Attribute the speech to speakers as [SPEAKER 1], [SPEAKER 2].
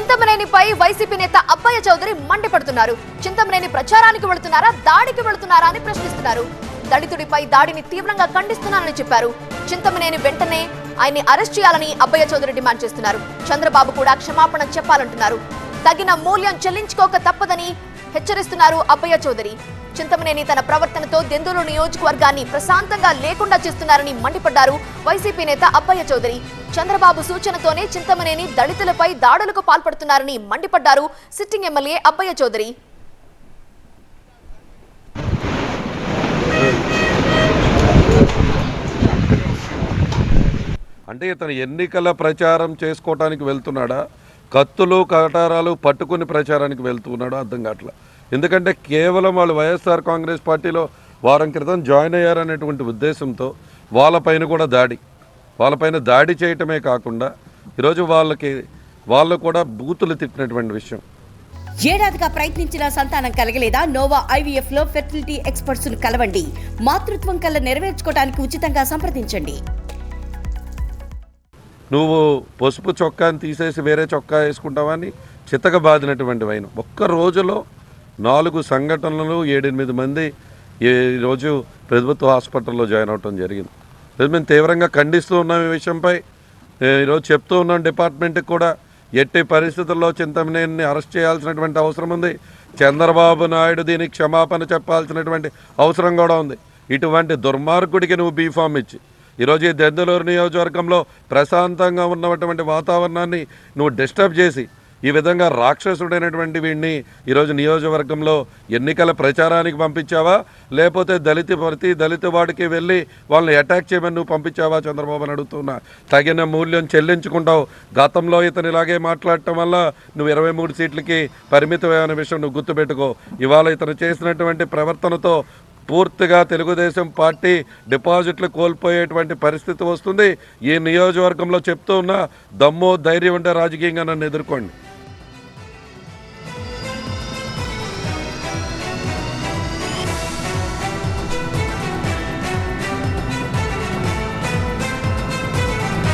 [SPEAKER 1] చింతమనేనిపై YCP నేత అబ్బయ్య చౌదరి మండిపడుతున్నారు. చింతమనేని ప్రచారానికి వెళుతున్నారా? దాడికి వెళుతున్నారా అని ప్రశ్నిస్తున్నారు. దళితుడిపై దాడిని తీవ్రంగా ఖండిస్తున్నానని చెప్పారు. చింతమనేని వెంటనే ఆయన్ని అరెస్ట్ చేయాలని అబ్బయ్య చౌదరి డిమాండ్ చేస్తున్నారు. చంద్రబాబు కూడా క్షమాపణ చెప్పాలంటున్నారు. తగిన మూల్యం చెల్లించుకోక తప్పదని హెచ్చరిస్తున్నారు అబ్బయ్య చౌదరి. చింతమనేని తన ప్రవర్తనతో దెందులు నియోజకవర్గాన్ని ప్రశాంతంగా లేకుండా చేస్తున్నారని మండిపడ్డారు వైసీపీ నేత అబ్బయ్య చౌదరి. చంద్రబాబు సూచనతోనే చింతమనేని దళితులపై దాడులకు పాల్పడుతున్నారని మండిపడ్డారు సిట్టింగ్ ఎమ్మెల్యే అబ్బయ్య చౌదరి.
[SPEAKER 2] అంటే ఇతను ఎన్నికల ప్రచారం చేసుకోవటానికి వెళ్తున్నాడా? కత్తులు కటారాలు పట్టుకుని ప్రచారానికి వెళ్తున్నాడా అర్థం కావట్లేదు ఎందుకంటే కేవలం వాళ్ళు వైఎస్ఆర్ కాంగ్రెస్ పార్టీలో వారం క్రితం జాయిన్ అయ్యారనేటువంటి ఉద్దేశంతో వాళ్ళపైన కూడా దాడి. వాళ్ళపైన దాడి చేయటమే కాకుండా ఈరోజు వాళ్ళకి వాళ్ళు కూడా బూతులు తిట్టినటువంటి విషయం.
[SPEAKER 3] ఏడాదిగా ప్రయత్నించిన సంతానం కలగలేదా? నోవా ఐవీఎఫ్లో ఫెర్టిలిటీ ఎక్స్పర్ట్స్ను కలవండి. మాతృత్వం కల్లా నెరవేర్చుకోవడానికి ఉచితంగా సంప్రదించండి.
[SPEAKER 2] నువ్వు పసుపు చొక్కాని తీసేసి వేరే చొక్కా వేసుకుంటావని చితక బాదినటువంటి వైన. ఒక్క రోజులో నాలుగు సంఘటనలు ఏడెనిమిది మంది ఈ రోజు ప్రభుత్వ హాస్పిటల్లో జాయిన్ అవటం జరిగింది. మేము తీవ్రంగా ఖండిస్తూ ఉన్నాం ఈ విషయంపై. ఈరోజు చెప్తూ ఉన్నాం డిపార్ట్మెంట్కి కూడా ఎట్టి పరిస్థితుల్లో చింతమనేని అరెస్ట్ చేయాల్సినటువంటి అవసరం ఉంది. చంద్రబాబు నాయుడు దీనికి క్షమాపణ చెప్పాల్సినటువంటి అవసరం కూడా ఉంది. ఇటువంటి దుర్మార్గుడికి నువ్వు బీఫామ్ ఇచ్చి ఈరోజు ఈ దెందులూరు నియోజకవర్గంలో ప్రశాంతంగా ఉన్నటువంటి వాతావరణాన్ని నువ్వు డిస్టర్బ్ చేసి ఈ విధంగా రాక్షసుడైనటువంటి వీడిని ఈరోజు నియోజకవర్గంలో ఎన్నికల ప్రచారానికి పంపించావా? లేకపోతే దళిత ప్రతి దళిత వాడికి వెళ్ళి వాళ్ళని అటాక్ చేయమని నువ్వు పంపించావా? చంద్రబాబు అని అడుగుతున్నా. తగిన మూల్యం చెల్లించుకుంటావు. గతంలో ఇతను ఇలాగే మాట్లాడటం వల్ల నువ్వు ఇరవై మూడు సీట్లకి పరిమితమైన విషయం నువ్వు గుర్తుపెట్టుకో. ఇవాళ ఇతను చేసినటువంటి ప్రవర్తనతో పూర్తిగా తెలుగుదేశం పార్టీ డిపాజిట్లు కోల్పోయేటువంటి పరిస్థితి వస్తుంది. ఈ నియోజకవర్గంలో చెప్తూ ఉన్న దమ్ము ధైర్యం ఉంటే రాజకీయంగా నన్ను ఎదుర్కోండి.